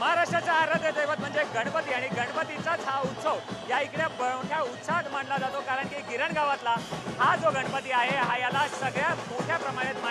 महाराष्ट्राचा आराध्य दैवत म्हणजे गणपती आणि गणपतीचाच हा उत्सव या इकडे मोठ्या उत्साहात मानला जातो कारण की गिरण गावातला हा जो गणपती आहे हा याला सगळ्यात मोठ्या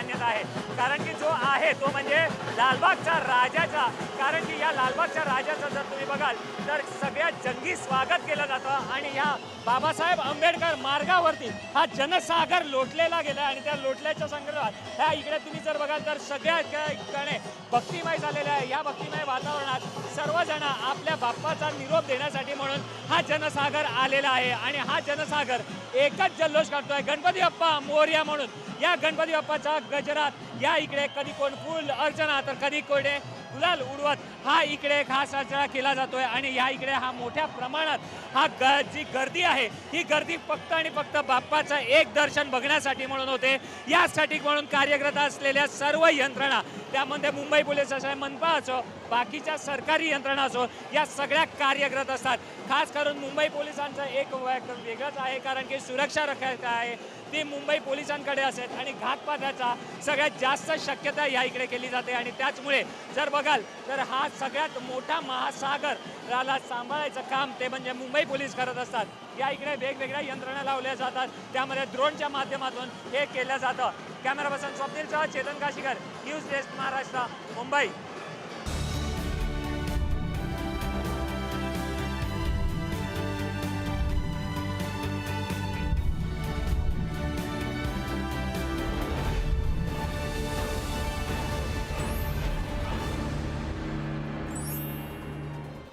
मान्यता आहे. कारण की जो आहे तो म्हणजे लालबागच्या राजाचा. कारण की या लालबागच्या राजाचं जर तुम्ही बघाल तर सगळ्यात जंगी स्वागत केलं जातं आणि ह्या बाबासाहेब आंबेडकर मार्गावरती हा जनसागर लोटलेला गेला आणि त्या लोटल्याच्या संदर्भात ह्या इकडे तुम्ही जर बघाल तर सगळ्या ठिकाणी भक्तिमय झालेल्या आहे. या भक्तिमय वातावरणात सर्वजण आपल्या बाप्पाचा निरोप देण्यासाठी म्हणून हा जनसागर आलेला आहे. आणि हा जनसागर एकच जल्लोष काढतोय. गणपती बाप्पा मोर्या म्हणून. या गणपती बाप्पाचा गजरात. या इकडे कधी कोण फुल अर्चना तर कधी कोणी गुलाल उडवत हा इकडे खास साजरा केला जातोय आणि या इकडे हा मोठ्या प्रमाणात हा ग जी गर्दी आहे ही गर्दी फक्त आणि फक्त बाप्पाचं एक दर्शन बघण्यासाठी म्हणून होते. यासाठी म्हणून कार्यरत असलेल्या सर्व यंत्रणा त्यामध्ये मुंबई पोलीस असो मनपा असो बाकीच्या सरकारी यंत्रणा असो या सगळ्या कार्यरत असतात. खास करून मुंबई पोलिसांचं एक वेगळंच आहे कारण की सुरक्षा रखायचं आहे ती मुंबई पोलिसांकडे असेल आणि घातपाताचा सगळ्यात जास्त शक्यता या इकडे केली जाते. आणि त्याचमुळे जर बघाल तर हा सगळ्यात मोठा महासागर राला सांभाळायचं काम ते म्हणजे मुंबई पोलीस करत असतात. या इकडे वेगवेगळ्या यंत्रणा लावल्या जातात. त्यामध्ये ड्रोनच्या माध्यमातून हे केलं जातं. Camera person Swapnil Chetan Kashikar news desk Maharashtra Mumbai.